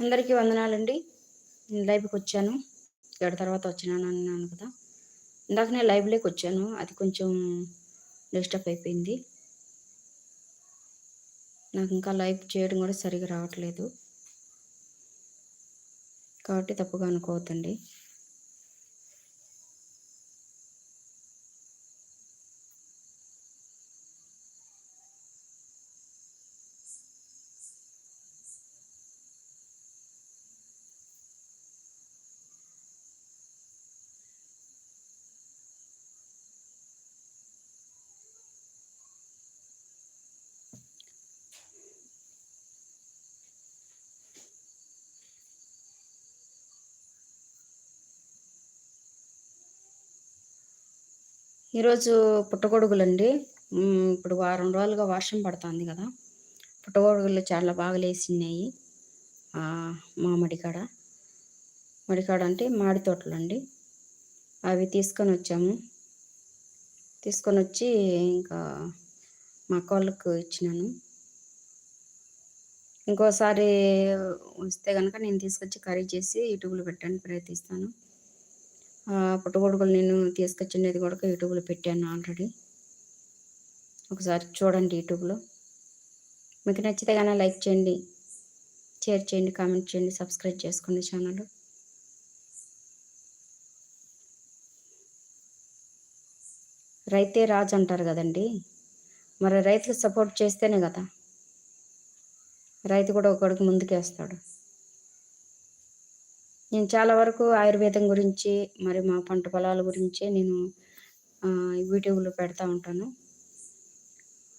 అందరికీ వందనాలండి. నేను లైవ్కి వచ్చాను. ఏడు తర్వాత వచ్చినాను అన్నాను కదా. ఇందాక నేను లైవ్లోకి వచ్చాను. అది కొంచెం డిస్టర్బ్ అయిపోయింది. నాకు ఇంకా లైవ్ చేయడం కూడా సరిగా రావట్లేదు. కాబట్టి తప్పుగా అనుకోవద్దండి. ఈరోజు పుట్టగొడుగులండి. ఇప్పుడు వారం రోజులుగా వర్షం పడుతుంది కదా. పుట్టగొడుగులు చాలా బాగా లేసినాయి. మా మడికాడ. మడికాడ అంటే మాడి తోటలు అండి అవి తీసుకొని వచ్చాము. తీసుకొని వచ్చి ఇంకా మా అక్క ఇచ్చినాను. ఇంకోసారి వస్తే కనుక నేను తీసుకొచ్చి కర్రీ చేసి యూట్యూబ్లో పెట్టడానికి ప్రయత్నిస్తాను. పుట్టగొడుగులు నేను తీసుకొచ్చినది కూడా యూట్యూబ్లో పెట్టాను ఆల్రెడీ. ఒకసారి చూడండి యూట్యూబ్లో. మీకు నచ్చితే కానీ లైక్ చేయండి షేర్ చేయండి కామెంట్ చేయండి సబ్స్క్రైబ్ చేసుకోండి ఛానల్. రైతే రాజు అంటారు కదండి. మరి రైతుకు సపోర్ట్ చేస్తేనే కదా. రైతు కూడా ఒకడికి ముందుకేస్తాడు. నేను చాలా వరకు ఆయుర్వేదం గురించి మరి మా పంట పొలాల గురించి నేను యూట్యూబ్లో పెడతా ఉంటాను.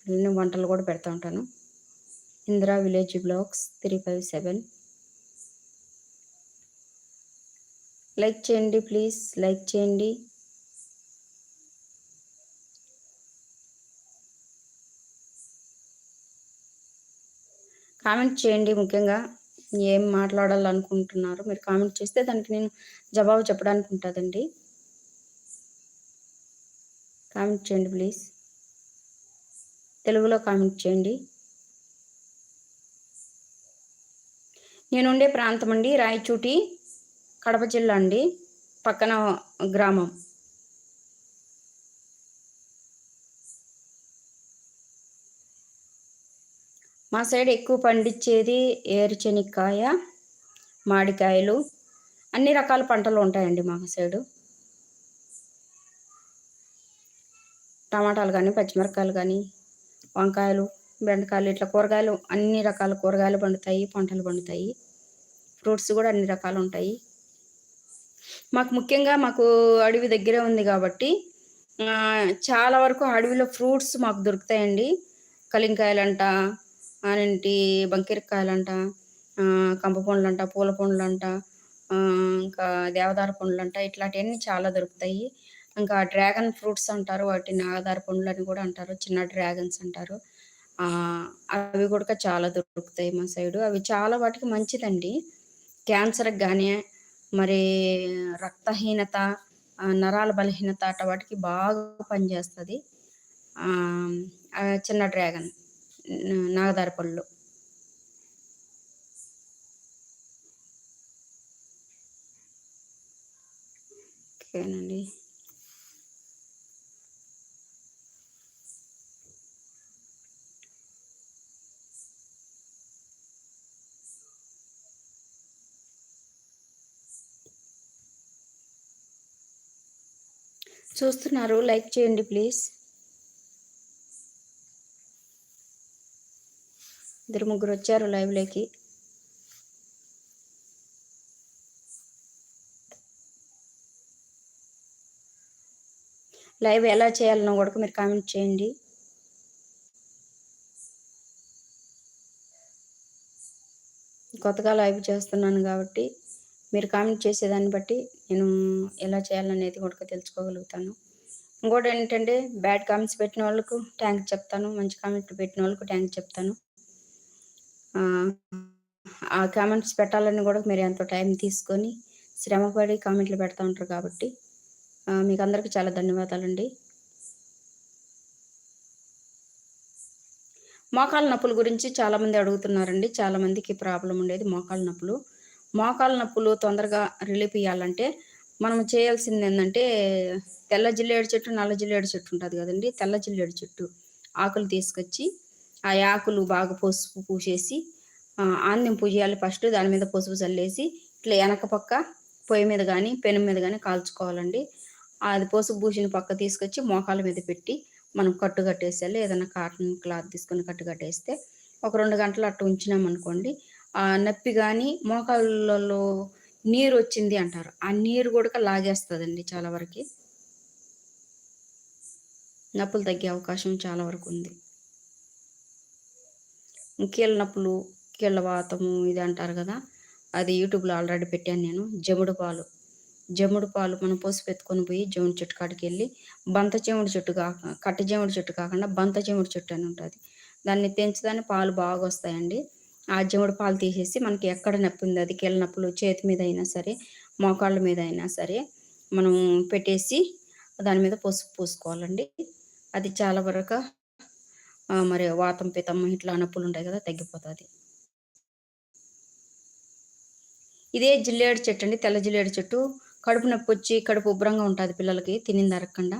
నేను వంటలు కూడా పెడతా ఉంటాను. Indira village blogs three five seven. Like చేయండి ప్లీజ్ లైక్ చేయండి. కామెంట్ చేయండి ముఖ్యంగా. ఏం మాట్లాడాలనుకుంటున్నారో? మీరు కామెంట్ చేస్తే దానికి నేను జవాబు చెప్పడానికి ఉంటుందండి. కామెంట్ చేయండి ప్లీజ్. తెలుగులో కామెంట్ చేయండి. నేనుండే ప్రాంతం అండి రాయచూటి కడప జిల్లా అండి పక్కన గ్రామం. మా సైడ్ ఎక్కువ పండించేది ఏరుచెనిక్కాయ మామిడికాయలు అన్ని రకాల పంటలు ఉంటాయండి మా సైడు. టమాటాలు కానీ పచ్చిమిరకాయలు కానీ వంకాయలు బెండకాయలు ఇట్లా కూరగాయలు అన్ని రకాల కూరగాయలు పండుతాయి పంటలు పండుతాయి. ఫ్రూట్స్ కూడా అన్ని రకాలు ఉంటాయి. మాకు ముఖ్యంగా మాకు అడవి దగ్గరే ఉంది కాబట్టి చాలా వరకు అడవిలో ఫ్రూట్స్ మాకు దొరుకుతాయండి. కలింకాయలంట అనంటి బంకిరకాయలంట కంప పండ్లంట పూల పండ్లంట ఇంకా దేవదార పండ్లంట ఇట్లాంటివన్నీ చాలా దొరుకుతాయి. ఇంకా డ్రాగన్ ఫ్రూట్స్ అంటారు వాటిని నాగదార పండ్లు అని కూడా అంటారు చిన్న డ్రాగన్స్ అంటారు. అవి కూడా చాలా దొరుకుతాయి మా సైడు. అవి చాలా వాటికి మంచిదండి. క్యాన్సర్కి కానీ మరి రక్తహీనత నరాల బలహీనత అట్ట వాటికి బాగా పనిచేస్తుంది. చిన్న డ్రాగన్. నాగదార పళ్ళు ఓకేనండి. చూస్తున్నారు లైక్ చేయండి ప్లీజ్. ఇద్దరు ముగ్గురు వచ్చారు లైవ్లోకి లైవ్ ఎలా చేయాలనో కూడా మీరు కామెంట్ చేయండి. కొత్తగా లైవ్ చేస్తున్నాను కాబట్టి మీరు కామెంట్ చేసేదాన్ని బట్టి నేను ఎలా చేయాలనేది కూడా తెలుసుకోగలుగుతాను. ఇంకోటి ఏంటంటే బ్యాడ్ కామెంట్స్ పెట్టిన వాళ్ళకు ట్యాంక్ చెప్తాను మంచి కామెంట్ పెట్టిన వాళ్ళకు ట్యాంక్ చెప్తాను. ఆ కామెంట్స్ పెట్టాలని కూడా మీరు ఎంతో టైం తీసుకొని శ్రమపడి కామెంట్లు పెడతా ఉంటారు కాబట్టి మీకు అందరికీ చాలా ధన్యవాదాలండి. మోకాల నొప్పుల గురించి చాలామంది అడుగుతున్నారండి. చాలామందికి ప్రాబ్లం ఉండేది మోకాల నొప్పులు. మోకాల నొప్పులు తొందరగా రిలీఫ్ ఇవ్వాలంటే మనం చేయాల్సింది ఏంటంటే తెల్ల జిల్లేడు చెట్టు నల్ల జిల్లేడు చెట్టు ఉంటుంది కదండి. తెల్ల జిల్లేడు చెట్టు ఆకులు తీసుకొచ్చి ఆ ఆకులు బాగా పసుపు పూసేసి ఆన్యం పూజేయాలి ఫస్ట్ దాని మీద పసుపు చల్లేసి ఇట్లా వెనక పక్క పొయ్యి మీద కానీ పెను మీద కానీ కాల్చుకోవాలండి. అది పసుపు పూసిన పక్క తీసుకొచ్చి మోకాల మీద పెట్టి మనం కట్టు కట్టేసేయాలి. ఏదైనా కాటన్ క్లాత్ తీసుకొని కట్టు కట్టేస్తే ఒక రెండు గంటలు అట్టు ఉంచినామనుకోండి ఆ నొప్పి కానీ మోకాళ్ళలో నీరు వచ్చింది అంటారు. ఆ నీరు కూడా లాగేస్తుందండి చాలా వరకు. నొప్పులు తగ్గే అవకాశం చాలా వరకు ఉంది. కీళ్ళ నొప్పులు కీళ్ళ వాతము ఇది అంటారు కదా అది యూట్యూబ్లో ఆల్రెడీ పెట్టాను నేను. జముడు పాలు. జముడు పాలు మనం పోసి పెట్టుకొని పోయి జముడు చెట్టు కాడికి వెళ్ళి బంత చెముడు చెట్టు కాక కట్ట జముడు చెట్టు కాకుండా బంత చెముడు చెట్టు అని ఉంటుంది. దాన్ని తెంచుదాన్ని పాలు బాగా వస్తాయండి. ఆ జముడు పాలు తీసేసి మనకి ఎక్కడ నొప్పి ఉంది అది కీళ్ళ నొప్పులు చేతి మీద అయినా సరే మోకాళ్ళ మీద అయినా సరే మనం పెట్టేసి దాని మీద పసుపు పూసుకోవాలండి. అది చాలా వరకు మరి వాతం పితం ఇట్లా నొప్పులు ఉంటాయి కదా తగ్గిపోతుంది. ఇదే జిల్లేడు చెట్టు అండి. తెల్ల జిల్లేడు చెట్టు. కడుపు నొప్పి వచ్చి కడుపు ఉబ్బరంగా ఉంటుంది పిల్లలకి తినిన అరగకుండా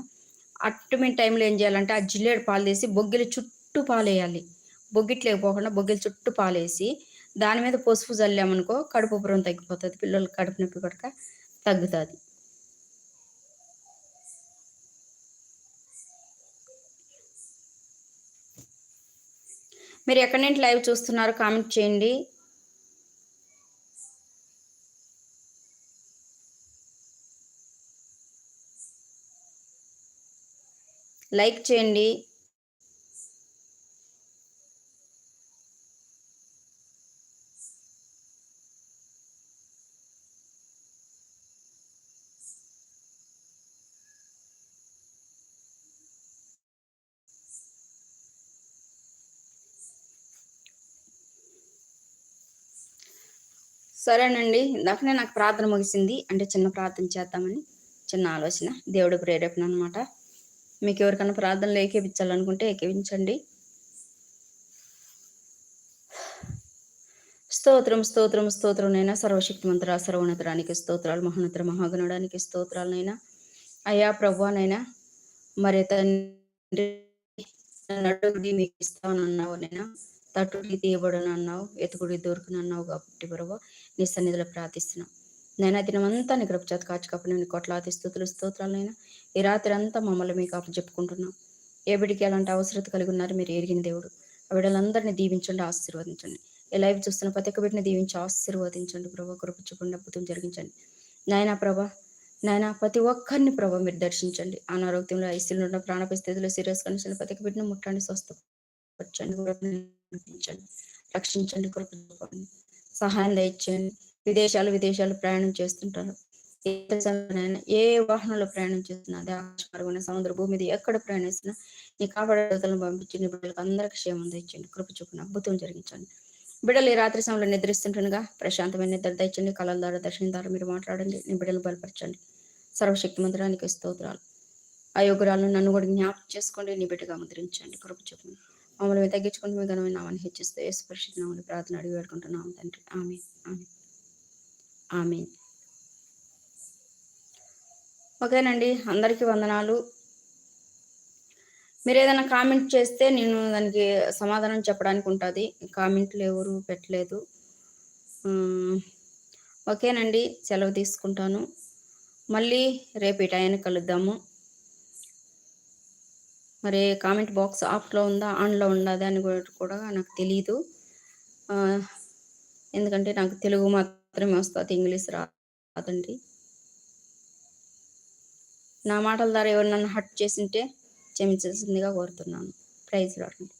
అట్టుమైన టైంలో ఏం చేయాలంటే ఆ జిల్లేడు పాలు తీసి బొగ్గిలి చుట్టూ పాలేయాలి. బొగ్గిట్లేకపోకుండా పోకుండా బొగ్గిలి చుట్టూ పాలేసి దాని మీద పసుపు చల్లామనుకో కడుపు ఉబ్బరం తగ్గిపోతుంది. పిల్లలకి కడుపు నొప్పి కొడక తగ్గుతుంది. మీరు ఎక్కడి నుంచి లైవ్ చూస్తున్నారో కామెంట్ చేయండి. లైక్ చేయండి. సరేనండి. ఇందాకనే నాకు ప్రార్థన ముగిసింది. అంటే చిన్న ప్రార్థన చేద్దామని చిన్న ఆలోచన. దేవుడు ప్రేరేపణ అనమాట మీకు ఎవరికైనా ప్రార్థనలు ఏకేపించాలనుకుంటే ఏకేపించండి. స్తోత్రం స్తోత్రం స్తోత్రం నైనా సర్వశక్తిమంతుర సర్వోన్నతరానికి స్తోత్రాలు మహోన్నతర మహాగణుడానికి స్తోత్రాలనైనా. అయ్యా ప్రభువానైనా మరి తండ్రి నటుడి మీకు ఇస్తానన్నావు నైనా. తట్టుడి తీయబడనన్నావు ఎతుకుడి దొరికినన్నావు కాబట్టి ప్రభు నీ సన్నిధిలో ప్రార్థిస్తున్నాం. నేను దినమంతా నీ కృప చేత కాచి కప్పు నేను కొట్లాది స్థుతులు స్తోత్రాలైనా ఈ రాత్రి అంతా మమ్మల్ని మీకు అప్పు చెప్పుకుంటున్నాం. ఏ బిడికి ఎలాంటి అవసరత కలిగి ఉన్నారు మీరు ఎరిగిన దేవుడు. ఆ బిడ్డలందరినీ దీవించండి ఆశీర్వదించండి. ఈ లైవ్ చూస్తున్న ప్రతి ఒక్క బిడ్డని దీవించి ఆశీర్వదించండి ప్రభా కృప చూపండి అద్భుతం జరిగించండి. నాయన ప్రభా నాయన ప్రతి ఒక్కరిని ప్రభా మీరు దర్శించండి. అనారోగ్యంలో ఐసీలు ఉన్న ప్రాణ సీరియస్ కండిషన్ ప్రతి ఒక్క బిడ్డను ముట్టండి స్వస్థపరచండి. రక్షించండి. కృప సహాయం దయచేయండి. విదేశాలు విదేశాలు ప్రయాణం చేస్తుంటారు. ఏ వాహనంలో ప్రయాణం చేస్తున్నా అదే ఆకాశ సముద్ర భూమి మీద ఎక్కడ ప్రయాణిస్తున్నా నీ కాపాడతలను పంపించి బిడ్డలకు అందరికి క్షేమం తెచ్చండి కృప చూపున అద్భుతం జరిగించండి. బిడ్డలు ఈ రాత్రి సమయంలో నిద్రిస్తుంటుండగా ప్రశాంతమైన నిద్ర తెచ్చండి కళల ద్వారా దర్శనం ద్వారా మీరు మాట్లాడండి. నీ బిడ్డలు బలపరచండి. సర్వశక్తి మందిరానికి స్తోత్రాలు. ఆ యోగురాలను నన్ను కూడా జ్ఞాపకం చేసుకోండి. నీ బిడ్డగా ముద్రించండి. కృప చూపును. మమ్మల్ని తగ్గించుకుంటూ మీ ఘనమైన నామాన్ని హెచ్చిస్తూ ఏ స్పర్శించిన ప్రార్థన అడిగి పెట్టుకుంటున్నాం తండ్రి ఆమె ఆమె ఆమె ఓకేనండి అందరికీ వందనాలు. మీరు ఏదైనా కామెంట్ చేస్తే నేను దానికి సమాధానం చెప్పడానికి ఉంటుంది. కామెంట్లు ఎవరు పెట్టలేదు. ఓకేనండి సెలవు తీసుకుంటాను. మళ్ళీ రేపు ఈ టైంకి కలుద్దాము. మరి కామెంట్ బాక్స్ ఆఫ్లో ఉందా ఆన్లో ఉండదా అని కూడా నాకు తెలియదు ఎందుకంటే నాకు తెలుగు మాత్రమే వస్తుంది ఇంగ్లీష్ రాదండి. నా మాటల ద్వారా ఎవరు నన్ను హట్ చేసింటే క్షమించాల్సిందిగా కోరుతున్నాను. ప్రైజ్ రాడండి